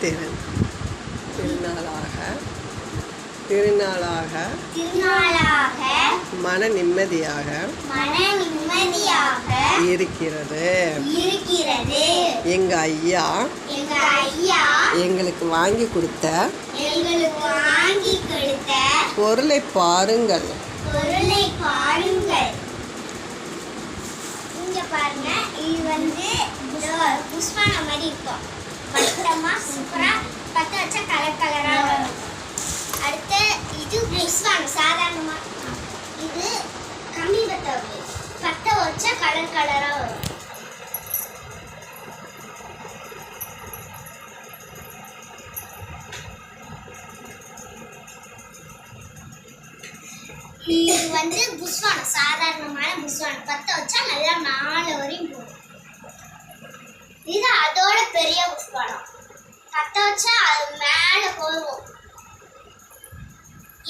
திரு திருநாளாக திருநாளாக திருநாளாக மன நிம்மதியாக மன நிம்மதியாக இருக்கிறது இருக்கிறது எங்க ஐயா எங்க ஐயா எங்களுக்கு வாங்கி கொடுத்த எங்களுக்கு வாங்கி கொடுத்த பொருளை பாருங்கள் பொருளை பாருங்கள் இங்க பாருங்க இது வந்து புஷ்பான மாதிரி இருக்கும் வட்டமா சூப்பரா பத்த வச்சா கலர் கலரா வரும். அடுத்து இது புஷ்பானம் சாதாரணமா. இது கம்மி பத்த பத்த வச்சா கலர் கலரா வரும். இது வந்து புஷ்வானம் சாதாரணமான புஷ்வானம் பத்த வச்சா நல்லா நாலு வரையும் போகும். இது அதோட பெரிய புஷ்வானம் பத்த வச்சா அது மேலே போகும்.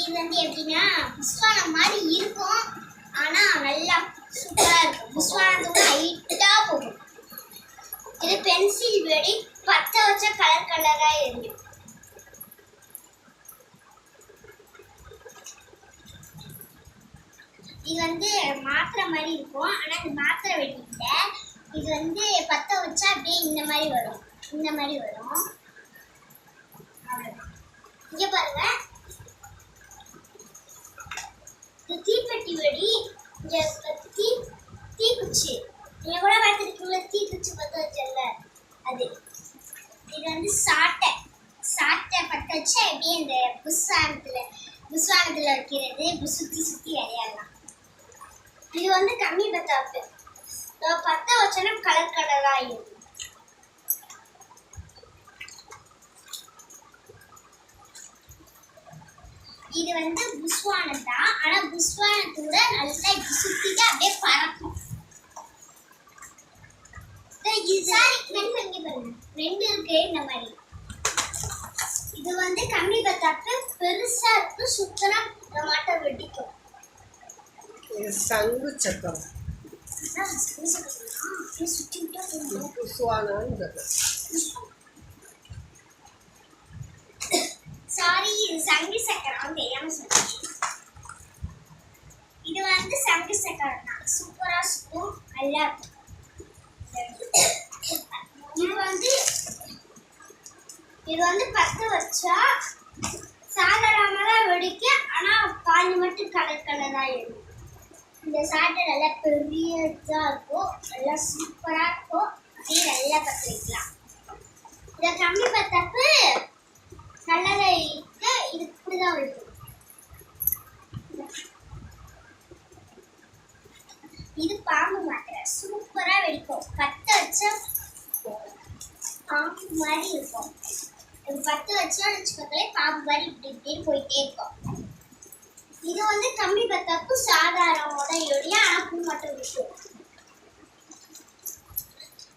இது வந்து எப்படின்னா புஷ்வானம் மாதிரி இருக்கும். ஆனால் நல்லா சூப்பராக இருக்கும். புஷ்வானத்தோட ஹைட்டாக போகும். இது பென்சில் வெடி பத்த வச்சா கலர் கலராக எரியும் இது வந்து மாத்திரை மாதிரி இருக்கும். ஆனால் இது மாத்திரை வெடி இது வந்து பத்த வச்சா அப்படியே இந்த மாதிரி வரும். இந்த மாதிரி வரும். அவ்வளவுதான். இங்க பாருங்க. இது தீப்பெட்டி வெடி இங்க தீ தீக்குச்சி. நீங்க கூட பார்த்துருக்கீங்களா? தீக்குச்சி பத்த வச்சல அது. இது வந்து சாட்டை. சாட்டை பற்ற வச்சு அப்படியே இந்த புஸ்வானத்துல புஸ்வானத்துல வைக்கிறது இப்படி சுத்தி சுத்தி விளையாடலாம் இது வந்து கம்மி பத்தாப்பு. பற்ற பத்த வச்சோன்னா கலர் கலராக ஆயிடும் இது வந்து புஸ்வானம் தான் ஆனா புஸ்வானத்தோட நல்லா சுத்திட்டு அப்படியே பறக்கும். சாரி ரெண்டு இங்க பாருங்க. ரெண்டு இருக்கு இந்த மாதிரி. இது வந்து கம்மி பத்தாப்பு பெருசா இருக்கு சுத்தனா மாட்டை வெடிக்கும். இது சங்கு சக்கரம். சுத்தி விட்டா போதும். புஸ்வானங்கிறது சாரி இது சங்கு சக்கரம். தெரியாம சொன்னேன்? இது வந்து சங்கு சக்கரம் தான். சூப்பரா சுத்தும் நல்லா இது வந்து இது வந்து பத்து வச்சா சாதாரணமாக வெடிக்க ஆனால் பாதி மட்டும் கலர் கலராக இருக்கும் இந்த சாட்டை நல்லா பெரியதாக இருக்கும். நல்லா சூப்பராக இருக்கும். அப்படியே நல்லா பத்து வைக்கலாம். இதை கம்மி பார்த்தப்ப நல்லதை இட்டு இது இருக்கும் இது பாம்பு மாத்திரை சூப்பரா வெடிக்கும் பத்து வச்சா பாம்பு மாதிரி இருக்கும். இது பத்து வச்சா வச்சுக்கோங்களே பாம்பு மாதிரி இப்படி இப்படி போயிட்டே இருக்கும். இது வந்து கம்மி பத்தாப்பு சாதாரணமோட எளிய ஆனா பூ மட்டும் இருக்கும்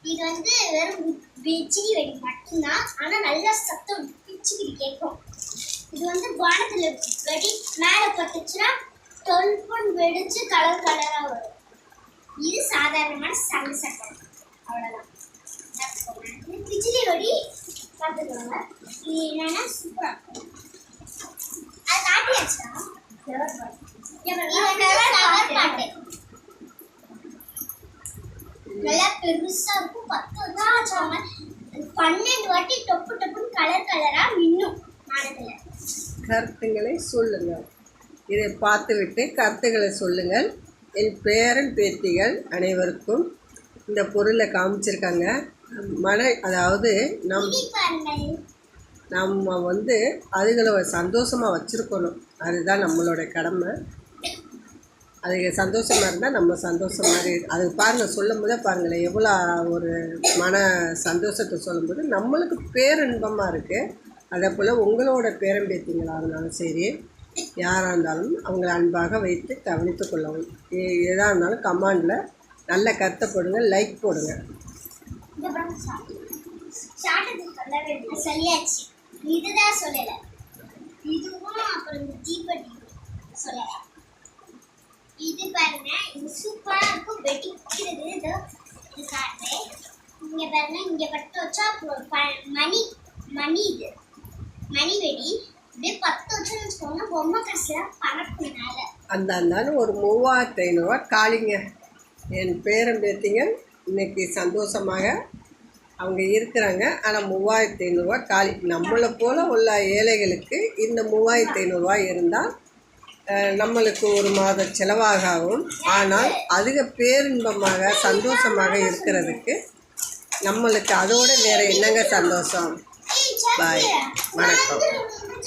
இது வந்து வெறும் பிச்சிடி வெடி மட்டும்தான். ஆனா நல்லா சத்தம் பிச்சுக்கிட்டு கேட்கும். இது வந்து வானத்துல வெடி மேல பட்டுச்சுன்னா தொல்பொன் வெடிச்சு கலர் கலரா வரும். இது சாதாரணமான சங்கு சக்கரம் அவ்வளவுதான். பிஜிலி வெடி. பார்த்துக்கோங்க. இது என்னன்னா சூப்பரா இருக்கும் அது காட்டியாச்சா? நல்லா பெருசா இருக்கும். பத்து தான் வச்சாங்க பன்னெண்டு வாட்டி டொப்பு டொப்புன்னு கலர் கலரா மின்னும். மாடத்துல கருத்துங்களை சொல்லுங்கள். இதை பார்த்துவிட்டு கருத்துக்களை சொல்லுங்கள். என் பேரன் பேத்திகள் அனைவருக்கும் இந்த பொருளை காமிச்சிருக்காங்க. மன அதாவது நம் நம்ம வந்து அதுகளை சந்தோஷமாக வச்சுருக்கணும். அதுதான் நம்மளோட கடமை. அதுக்கு சந்தோஷமாக இருந்தால் நம்ம சந்தோஷமாக அது பாருங்கள் சொல்லும் போதே பாருங்களேன் எவ்வளோ ஒரு மன சந்தோஷத்தை சொல்லும்போது நம்மளுக்கு பேரின்பமாக இருக்குது அதே போல் உங்களோட பேரம்பேத்திங்களாக இருந்தாலும் சரி யாராக இருந்தாலும் அவங்கள அன்பாக வைத்து கவனித்து கொள்ளவும். எதாக இருந்தாலும் கமாண்டில் நல்ல கருத்தை போடுங்க லைக் போடுங்க. சொல்லியாச்சு. இதுதான் சொல்லல. இதுவும் அப்புறம் இந்த தீப்பெட்டி சொல்லல. இது பாருங்க இது சூப்பராக இருக்கும். வெடிக்கிறது இது இது காட்டு. இங்கே பாருங்க இங்கே பட்டு வச்சா அப்புறம் ப- மணி மணி இது. மணிவெடி பத்து வருஷம் வச்சுக்கோங்க பொம்மை காசுலாம் பறக்கும் மேலே அந்த ஒரு மூவாயிரத்து ஐநூறுரூவா காலிங்க. என் பேரன் பேத்திங்க இன்னைக்கு சந்தோஷமாக அவங்க இருக்கிறாங்க. ஆனால் மூவாயிரத்து ஐநூறுரூவா காலி. நம்மளை போல் உள்ள ஏழைகளுக்கு இந்த மூவாயிரத்து ஐநூறுரூவா இருந்தால் நம்மளுக்கு ஒரு மாத செலவாகவும் ஆனால் அதிக பேரின்பமாக சந்தோஷமாக இருக்கிறதுக்கு நம்மளுக்கு அதோட வேறு என்னங்க சந்தோஷம்? 妈你这是